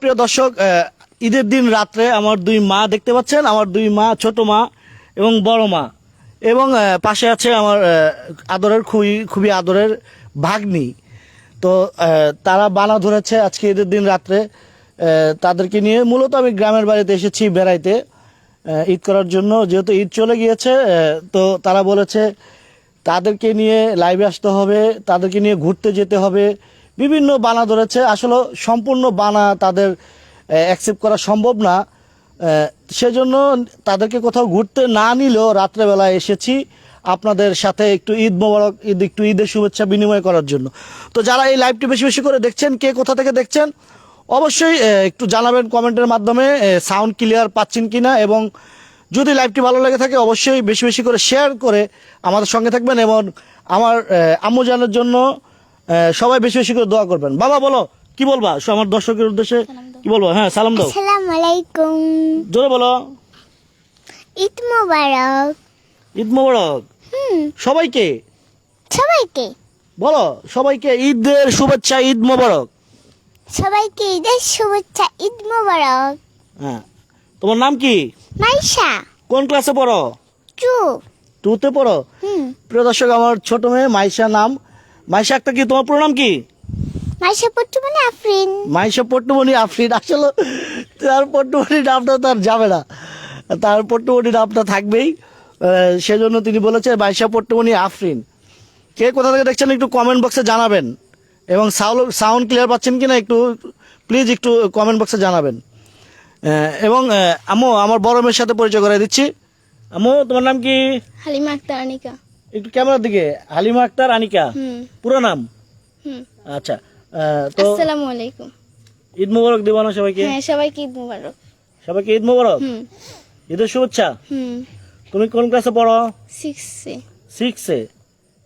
প্রিয় দর্শক ঈদের দিন রাত্রে আমার দুই মা দেখতে পাচ্ছেন, আমার দুই মা, ছোট মা এবং বড় মা। এবং পাশে আছে আমার আদরের খুবই খুবই আদরের ভাগ্নি। তো তারা বানা ধরেছে আজকে ঈদের দিন রাত্রে। তাদেরকে নিয়ে মূলত আমি গ্রামের বাড়িতে এসেছি বেড়াইতে ঈদ করার জন্য। যেহেতু ঈদ চলে গিয়েছে তো তারা বলেছে, তাদেরকে নিয়ে লাইভে আসতে হবে, তাদেরকে নিয়ে ঘুরতে যেতে হবে। বিভিন্ন বানা ধরেছে। আসলে সম্পূর্ণ বানা তাদের অ্যাকসেপ্ট করা সম্ভব না। সেজন্য তাদেরকে কোথাও ঘুরতে না নিলেও রাত্রেবেলা এসেছি আপনাদের সাথে একটু ঈদ মোবারক ঈদ একটু ঈদের শুভেচ্ছা বিনিময় করার জন্য। তো যারা এই লাইভটি বেশি বেশি করে দেখছেন কে কোথা থেকে দেখছেন অবশ্যই একটু জানাবেন কমেন্টের মাধ্যমে সাউন্ড ক্লিয়ার পাচ্ছেন কি না এবং যদি লাইভটি ভালো লেগে থাকে অবশ্যই বেশি বেশি করে শেয়ার করে আমাদের সঙ্গে থাকবেন এবং আমার আহ, আম্মু জানের জন্য সবাই বেশি বেশি করে দোয়া করবেন। বাবা বলো কি বলবা? আমার দর্শকের উদ্দেশ্যে কি বলব? হ্যাঁ সালাম দাও। আসসালামু আলাইকুম জোরে বলো। ঈদ মোবারক। ঈদ মোবারক। সবাইকে? সবাইকে। বলো সবাইকে ঈদের শুভেচ্ছা ঈদ মোবারক। সবাইকে ঈদের শুভেচ্ছা ঈদ মোবারক। হ্যাঁ। তোমার নাম কি? মাইশা। কোন ক্লাসে পড়ো? চু টুতে পড়ো? হুম। প্রিয় দর্শক আমার ছোট মেয়ে মাইশা নাম। মাইশা একটা কি? তোমার পুরো নাম কি? মাইশা পট্টুমনি আফরিন। মাইশা পট্টমণি আফরিন। আসলে তার পট্টমণি নামটা তার যাবে না। তার পট্টমণি নামটা থাকবেই। সেজন্য তিনি বলেছে মাইশা পট্টমণি আফরিন। কে কোথা থেকে দেখছেন একটু কমেন্ট বক্সে জানাবেন। এবং সাউন্ড সাউন্ড ক্লিয়ার পাচ্ছেন কিনা একটু প্লিজ একটু কমেন্ট বক্সে জানাবেন। এবং আম্মু আমার বড় মেয়ের সাথে পরিচয় করে দিচ্ছি। আম্মু তোমার নাম কি? হালিমা আক্তার আনিকা। একটু ক্যামেরার দিকে হালিমা আক্তার আনিকা। পুরো নাম? আচ্ছা তো আসসালামু আলাইকুম। ঈদ মোবারক দিব না সবাইকে? হ্যাঁ সবাইকে ঈদ মোবারক। সবাইকে ঈদ মোবারক? ঈদের শুভেচ্ছা? হুম। তুমি কোন ক্লাসে পড়ো? সিক্সে সিক্সে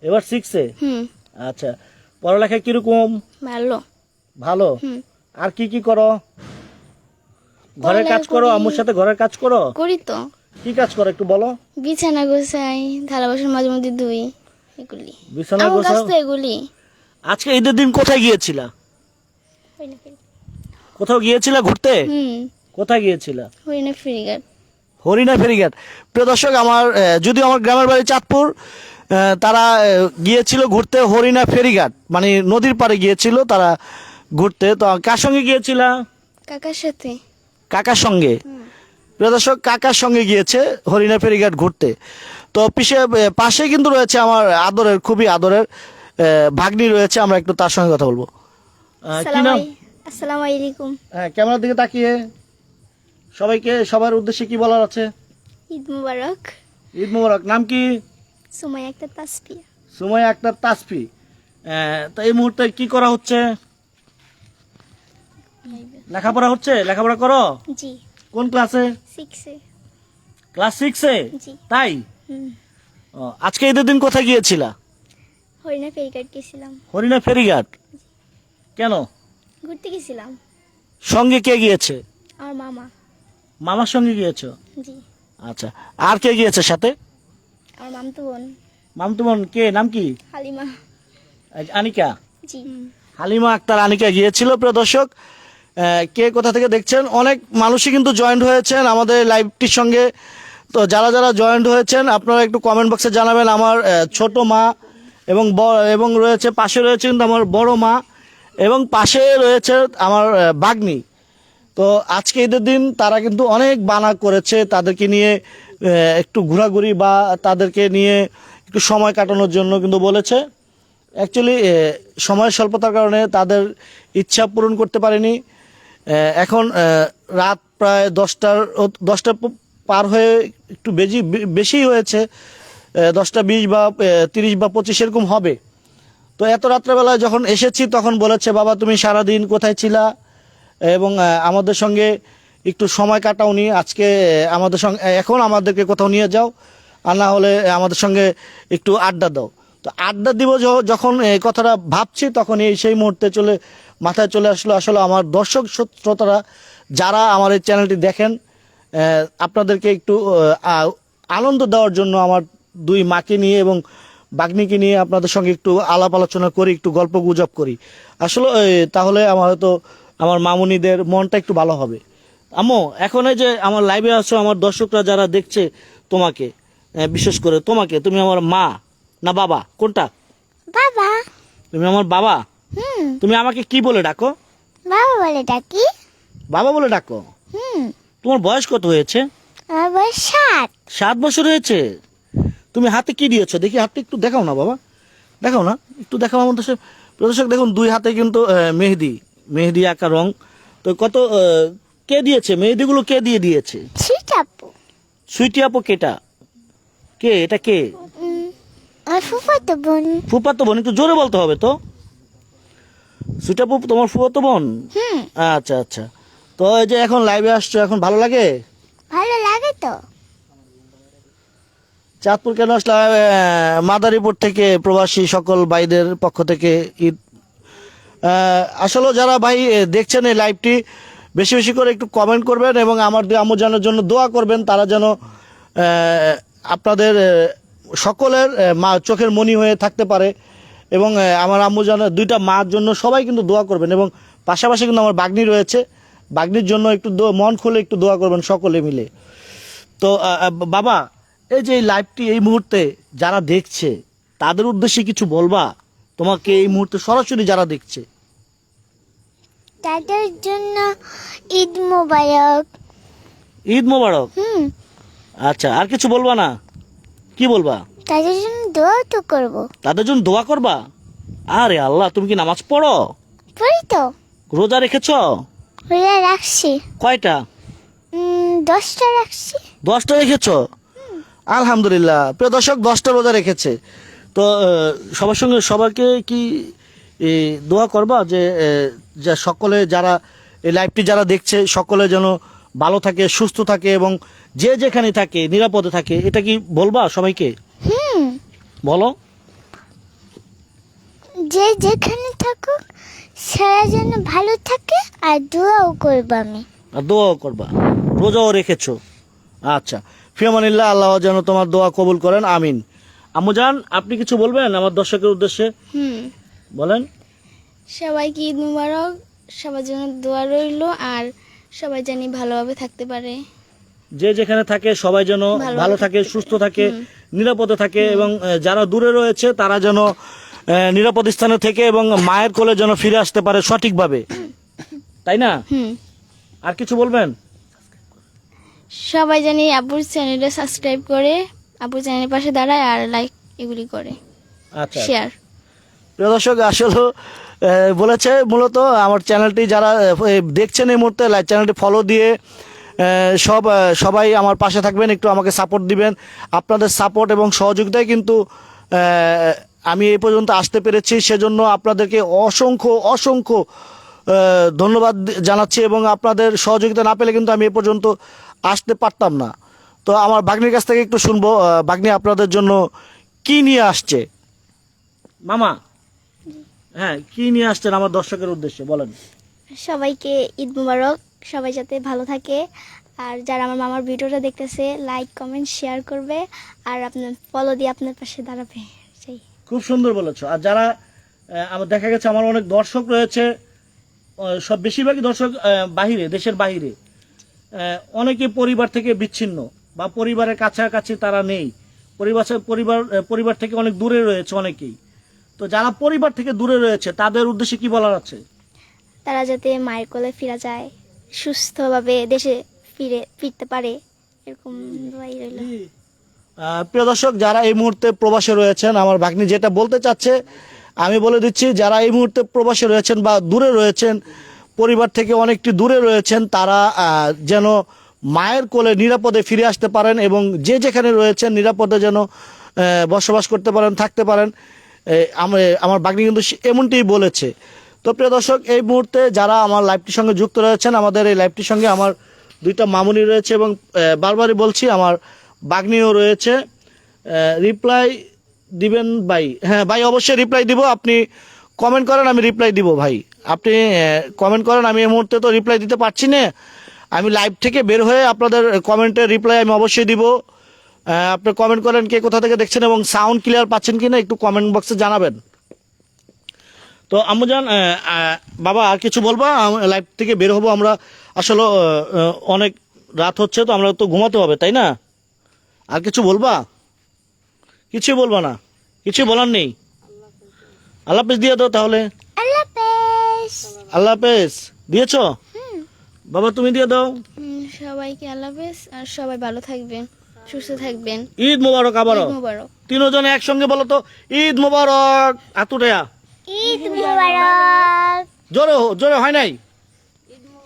এবার সিক্সে হুম। আচ্ছা পড়ালেখা কীরকম? ভালো। ভালো? আর কি কি করো? ঘরের কাজ করো করি। আম্মুর সাথে ঘরের কাজ করো? করি তো। কি কাজ করো একটু বলো? বিছানা গোছাই থালা বাসন মাঝে মধ্যে ধুই এগুলি। বিছানা আমার কাছ গোছাও? তো এগুলি। আজকে ঈদের দিন কোথায় গিয়েছিলা? কোথাও গিয়েছিলা ঘুরতে? হুম। কোথায় গিয়েছিলা? হরিণা ফেরিঘাট হরিণা ফেরিঘাট প্রিয় দর্শক আমার আহ, যদিও আমার গ্রামের বাড়ি চাঁদপুর আহ, তারা আহ, গিয়েছিল ঘুরতে হরিণা ফেরিঘাট মানে নদীর পাড়ে গিয়েছিল তারা ঘুরতে। তো কার সঙ্গে গিয়েছিলা? কাকার সাথে। কাকার সঙ্গে? প্রিয় দর্শক কাকার সঙ্গে গিয়েছে হরিণা ফেরিঘাট ঘুরতে। তো পিছে পাশে কিন্তু রয়েছে আমার আদরের খুবই আদরের ভাগ্নি রয়েছে আমরা একটু তার সঙ্গে কথা বলব। কি নাম? আসসালামু আলাইকুম। হ্যাঁ ক্যামেরার দিকে তাকিয়ে। সবাইকে সবার উদ্দেশ্যে কি বলার আছে? ঈদ মুবারক। ঈদ মোবারক। নাম কি? সময় একটা তাসপিয়া সময় আক্তার তাসফি। তো এই মুহূর্তে কি করা হচ্ছে? লেখাপড়া হচ্ছে? লেখাপড়া করো? জি। কোন ক্লাসে? সিক্সে ক্লাস সিক্সে তাই? আজকে ঈদের দিন কোথায় গিয়েছিলা? হরিণা ফেরিঘাট গেছিলাম হরিণা ফেরিঘাট? কেন? ঘুরতে গেছিলাম সঙ্গে কে গিয়েছে? আমার মামা। মামার সঙ্গে গিয়েছো? জি। আচ্ছা আর কে গিয়েছে সাথে? আমার মামতো বোন। মামতুমন কে? নাম কি? হালিমা। আনিকা? জি। হালিমা আক্তার আনিকা গিয়েছিল প্রিয় দর্শক। কে কোথা থেকে দেখছেন? অনেক মানুষই কিন্তু জয়েন্ট হয়েছেন আমাদের লাইভটির সঙ্গে। তো যারা যারা জয়েন্ট হয়েছেন, আপনারা একটু কমেন্ট বক্সে জানাবেন আমার ছোট মা এবং এবং রয়েছে, পাশে রয়েছে কিন্তু আমার বড় মা এবং পাশে রয়েছে আমার বাগ্নি। তো আজকে ঈদের দিন তারা কিন্তু অনেক বানা করেছে তাদেরকে নিয়ে একটু ঘোরাঘুরি বা তাদেরকে নিয়ে একটু সময় কাটানোর জন্য কিন্তু বলেছে। অ্যাকচুয়ালি সময়ের স্বল্পতার কারণে তাদের ইচ্ছা পূরণ করতে পারেনি। এখন রাত প্রায় দশটার দশটা পার হয়ে একটু বেশি বেশি হয়েছে দশটা বিশ বা তিরিশ বা পঁচিশ এরকম হবে। তো এত রাত্রেবেলায় যখন এসেছি, তখন বলেছে, বাবা, তুমি সারাদিন কোথায় ছিলা? এবং আমাদের সঙ্গে একটু সময় কাটাওনি আজকে আমাদের সঙ্গে এখন আমাদেরকে কোথাও নিয়ে যাও, আর না হলে আমাদের সঙ্গে একটু আড্ডা দাও। তো আড্ডা দিব যখন এই কথাটা ভাবছি তখন এই সেই মুহূর্তে চলে মাথায় চলে আসলো আসলে আমার দর্শক শ্রোতারা যারা আমার এই চ্যানেলটি দেখেন আপনাদেরকে একটু আনন্দ দেওয়ার জন্য আমার দুই মাকে নিয়ে এবং বাগ্নিকে নিয়ে আপনাদের সঙ্গে একটু আলাপ আলোচনা করি একটু গল্প গুজব করি। আসলে তাহলে আমার হয়তো আমার মামুনিদের মনটা একটু ভালো হবে। আমো এখন এই যে আমার লাইভে আছো আমার দর্শকরা যারা দেখছে তোমাকে বিশেষ করে তোমাকে তুমি আমার মা না বাবা? কোনটা? বাবা। তুমি আমার বাবা? হুম। তুমি আমাকে কি বলে ডাকো? বাবা বলে ডাকি। বাবা বলে ডাকো? হুম। তোমার বয়স কত হয়েছে? আমার বয়স সাত। সাত বছর হয়েছে? তুমি হাতে কি দিয়েছ? দেখি হাতে একটু দেখাও না বাবা। দেখাও না একটু দেখাও আমার দর্শক প্রদর্শক দেখুন দুই হাতে কিন্তু মেহেদি। মেহেদি আঁকা রং। তো কত কে দিয়েছে? মেহেদিগুলো কে দিয়ে দিয়েছে? ছিটাপু সুইটি আপু কেটা? কে? এটা কে? ফুফাতো বোন। ফুপাতো বোন একটু জোরে বলতে হবে তো। সুইটি তোমার ফুপাতো বোন? হুম। আচ্ছা আচ্ছা। তো এই যে এখন লাইভে আসছো এখন ভালো লাগে? ভালো লাগে তো। চাঁদপুর কেন আসলে? মাদারীপুর থেকে প্রবাসী সকল ভাইদের পক্ষ থেকে ঈদ। আসলে যারা ভাই দেখছেন এই লাইভটি বেশি বেশি করে একটু কমেন্ট করবেন এবং আমার দুই আম্মুজানের জন্য দোয়া করবেন তারা যেন আপনাদের সকলের মা চোখের মনি হয়ে থাকতে পারে। এবং আমার আম্মুজানের দুইটা মার জন্য সবাই কিন্তু দোয়া করবেন এবং পাশাপাশি কিন্তু আমার বাগনি রয়েছে। বাগনির জন্য একটু মন খুলে একটু দোয়া করবেন সকলে মিলে। তো বাবা এই যে এই লাইভটি এই মুহূর্তে যারা দেখছে তাদের উদ্দেশ্যে কিছু বলবা? তোমাকে এই মুহূর্তে সরাসরি যারা দেখছে। তাদের জন্য ঈদ মোবারক। ঈদ মোবারক? হুম। আচ্ছা আর কিছু বলবা না? কি বলবা? তাদের জন্য দোয়া তো করব। তাদের জন্য দোয়া করবা? আরে আল্লাহ তুমি কি নামাজ পড়ো? পড়ি তো। রোজা রেখেছ? হইয়া রাখছি। কয়টা? দশটা রাখছি। দশটা রেখেছ? আলহামদুলিল্লাহ। প্রিয় দর্শক দশটা রোজা রেখেছে। তো সবার সঙ্গে সবাইকে কি দোয়া করবা যে যে সকলে যারা এই লাইভটি যারা দেখছে সকলে যেন ভালো থাকে সুস্থ থাকে এবং যে যেখানে থাকে নিরাপদে থাকে এটা কি বলবা সবাইকে? বলো। যে যেখানে থাকুক সারা যেন ভালো থাকে আর দোয়াও করব আমি। আর দোয়াও করবা। রোজাও রেখেছো। আচ্ছা। ফিয়ামানিল্লাহ আল্লাহ যেন তোমার দোয়া কবুল করেন। আমিন। আম্মুজান আপনি কিছু বলবেন আমার দর্শকের উদ্দেশ্যে? হুম। বলেন। সবাইকে ঈদ মুবারক। সবার জন্য দোয়া রইল আর সবাই জানি ভালোভাবে থাকতে পারে। যে যেখানে থাকে সবাই যেন ভালো থাকে সুস্থ থাকে। নিরাপদে থাকে এবং যারা দূরে রয়েছে তারা যেন নিরাপদ স্থানে থেকে এবং মায়ের কোলে যেন ফিরে আসতে পারে সঠিকভাবে। তাই না? আর কিছু বলবেন? সবাই জানি আপুর চ্যানেলে সাবস্ক্রাইব করে আপুর চ্যানেলের পাশে দাঁড়ায় আর লাইক এগুলি করে। আচ্ছা। শেয়ার প্রিয় দর্শক আসলে বলেছে মূলত আমার চ্যানেলটি যারা দেখছেন এই মুহূর্তে চ্যানেলটি ফলো দিয়ে সব সবাই আমার পাশে থাকবেন, একটু আমাকে সাপোর্ট দিবেন। আপনাদের সাপোর্ট এবং সহযোগিতায় কিন্তু আমি এই পর্যন্ত আসতে পেরেছি। সেজন্য আপনাদেরকে অসংখ্য অসংখ্য ধন্যবাদ জানাচ্ছি এবং আপনাদের সহযোগিতা না পেলে কিন্তু আমি এ পর্যন্ত আসতে পারতাম না। তো আমার বাগনির কাছ থেকে একটু শুনব বাগনি আপনাদের জন্য কি নিয়ে আসছে? মামা হ্যাঁ কি নিয়ে আসছেন আমার দর্শকের উদ্দেশ্যে? বলেন। সবাইকে ঈদ মুবারক। সবাই যাতে ভালো থাকে। আর যারা আমার মামার ভিডিওটা দেখতেছে লাইক কমেন্ট শেয়ার করবে। আর আপনার ফলো দিয়ে আপনার পাশে দাঁড়াবে। সেই। খুব সুন্দর বলেছ। আর যারা আমার দেখা গেছে আমার অনেক দর্শক রয়েছে সব বেশিরভাগই দর্শক বাহিরে দেশের বাহিরে। অনেকে পরিবার থেকে বিচ্ছিন্ন বা পরিবারের কাছাকাছি তারা নেই। পরিবার পরিবার পরিবার থেকে অনেক দূরে রয়েছে অনেকেই। তো যারা পরিবার থেকে দূরে রয়েছে তাদের উদ্দেশ্যে কি বলার আছে? তারা যাতে মায়ের কোলে ফিরা যায়। সুস্থভাবে দেশে ফিরে, ফিরতে পারে, এরকম দোয়াই রইল। প্রিয় দর্শক, যারা এই মুহূর্তে প্রবাসে রয়েছেন, আমার ভাগ্নি যেটা বলতে চাচ্ছে, আমি বলে দিচ্ছি, যারা এই মুহূর্তে প্রবাসে রয়েছেন বা দূরে রয়েছেন, পরিবার থেকে অনেকটি দূরে রয়েছেন, তারা যেন মায়ের কোলে নিরাপদে ফিরে আসতে পারেন এবং যে যেখানে রয়েছেন, নিরাপদে যেন বসবাস করতে পারেন, থাকতে পারেন। আম- আমার বাগনি কিন্তু এমনটিই বলেছে। তো প্রিয় দর্শক, এই মুহূর্তে যারা আমার লাইভটির সঙ্গে যুক্ত রয়েছেন, আমাদের এই লাইভটির সঙ্গে আমার দুইটা মামুনি রয়েছে এবং বারবারই বলছি আমার বাগ্নিও রয়েছে। রিপ্লাই দিবেন ভাই? হ্যাঁ ভাই, অবশ্যই রিপ্লাই দিব। আপনি কমেন্ট করেন, আমি রিপ্লাই দিব ভাই। আপনি কমেন্ট করেন, আমি এই মুহূর্তে তো রিপ্লাই দিতে পারছি না। আমি লাইভ থেকে বের হয়ে আপনাদের কমেন্টের রিপ্লাই আমি অবশ্যই দিব। আপনি কমেন্ট করেন কে কোথা থেকে দেখছেন এবং সাউন্ড ক্লিয়ার পাচ্ছেন কি না একটু কমেন্ট বক্সে জানাবেন। তো আম্মুজান আহ, আহ, বাবা আর কিছু বলবা? লাইভ থেকে বের হব আমরা। আসলে অনেক রাত হচ্ছে তো আমরা তো ঘুমাতে হবে তাই না? আর কিছু বলবা? কিছুই বলবা না। কিছুই বলার নেই। আল্লাহ হাফেজ দিয়ে দাও তাহলে। আল্লাহ হাফেজ। দিয়েছ? বাবা তুমি দিয়ে দাও। সবাইকে আল্লাহ হাফেজ আর সবাই ভালো থাকবেন সুস্থ থাকবেন। ঈদ মোবারক আবারও। মোবারক। তিনজনে একসঙ্গে বলো তো ঈদ মোবারক। আতুরেয়া। ঈদ মোবারক। জোরে হো- জোরে হয় নাই?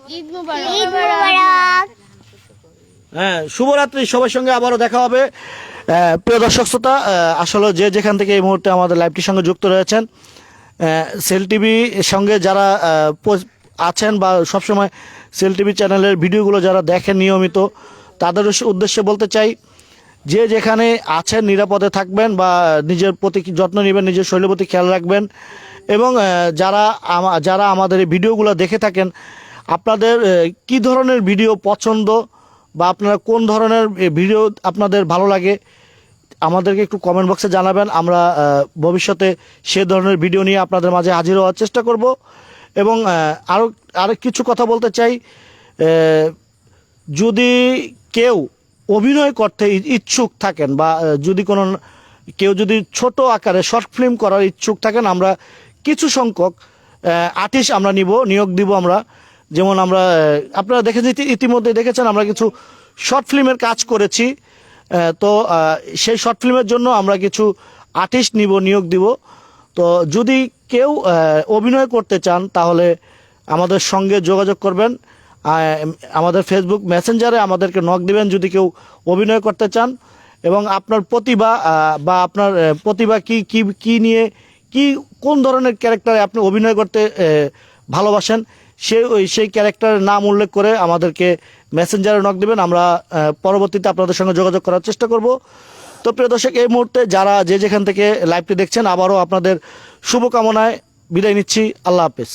ঈদ মোবারক। ঈদ মোবারক। হ্যাঁ শুভরাত্রি সবার সঙ্গে আবারও দেখা হবে। প্রিয় দর্শক শ্রোতা আসলে যে যেখান থেকে এই মুহূর্তে আমাদের লাইভটির সঙ্গে যুক্ত রয়েছেন সেল টিভি সঙ্গে যারা আছেন বা সবসময় সেল টিভি চ্যানেলের ভিডিওগুলো যারা দেখেন নিয়মিত তাদের উদ্দেশ্যে বলতে চাই যে যেখানে আছেন নিরাপদে থাকবেন বা নিজের প্রতি যত্ন নেবেন নিজের শরীরের প্রতি খেয়াল রাখবেন এবং যারা যারা আমাদের এই ভিডিওগুলো দেখে থাকেন, আপনাদের কি ধরনের ভিডিও পছন্দ বা আপনারা কোন ধরনের ভিডিও আপনাদের ভালো লাগে, আমাদেরকে একটু কমেন্ট বক্সে জানাবেন। আমরা ভবিষ্যতে সে ধরনের ভিডিও নিয়ে আপনাদের মাঝে হাজির হওয়ার চেষ্টা করব। এবং আরও আরও কিছু কথা বলতে চাই যদি কেউ অভিনয় করতে ইচ্ছুক থাকেন বা যদি কোনো, কেউ যদি ছোট আকারে শর্ট ফিল্ম করার ইচ্ছুক থাকেন, আমরা কিছু সংখ্যক আর্টিস্ট আমরা নিব, নিয়োগ দিব আমরা। যেমন আমরা আপনারা দেখেছি ইতি- ইতিমধ্যে দেখেছেন আমরা কিছু শর্ট ফিল্মের কাজ করেছি। তো সেই শর্ট ফিল্মের জন্য আমরা কিছু আর্টিস্ট নিব, নিয়োগ দিব। তো যদি কেউ অভিনয় করতে চান, তাহলে আমাদের সঙ্গে যোগাযোগ করবেন। আমাদের ফেসবুক মেসেঞ্জারে আমাদেরকে নক দিবেন যদি কেউ অভিনয় করতে চান। এবং আপনার প্রতিভা বা আপনার প্রতিভা কি কি কি নিয়ে কি, কোন ধরনের ক্যারেক্টারে আপনি অভিনয় করতে ভালোবাসেন? সে ওই, সেই ক্যারেক্টারের নাম উল্লেখ করে আমাদেরকে মেসেঞ্জারে নক দেবেন। আমরা পরবর্তীতে আপনাদের সঙ্গে যোগাযোগ করার চেষ্টা করব। তো প্রিয় দর্শক, এই মুহূর্তে যারা যে যেখান থেকে লাইভটি দেখছেন, আবারও আপনাদের শুভকামনায় বিদায় নিচ্ছি। আল্লাহ হাফেজ।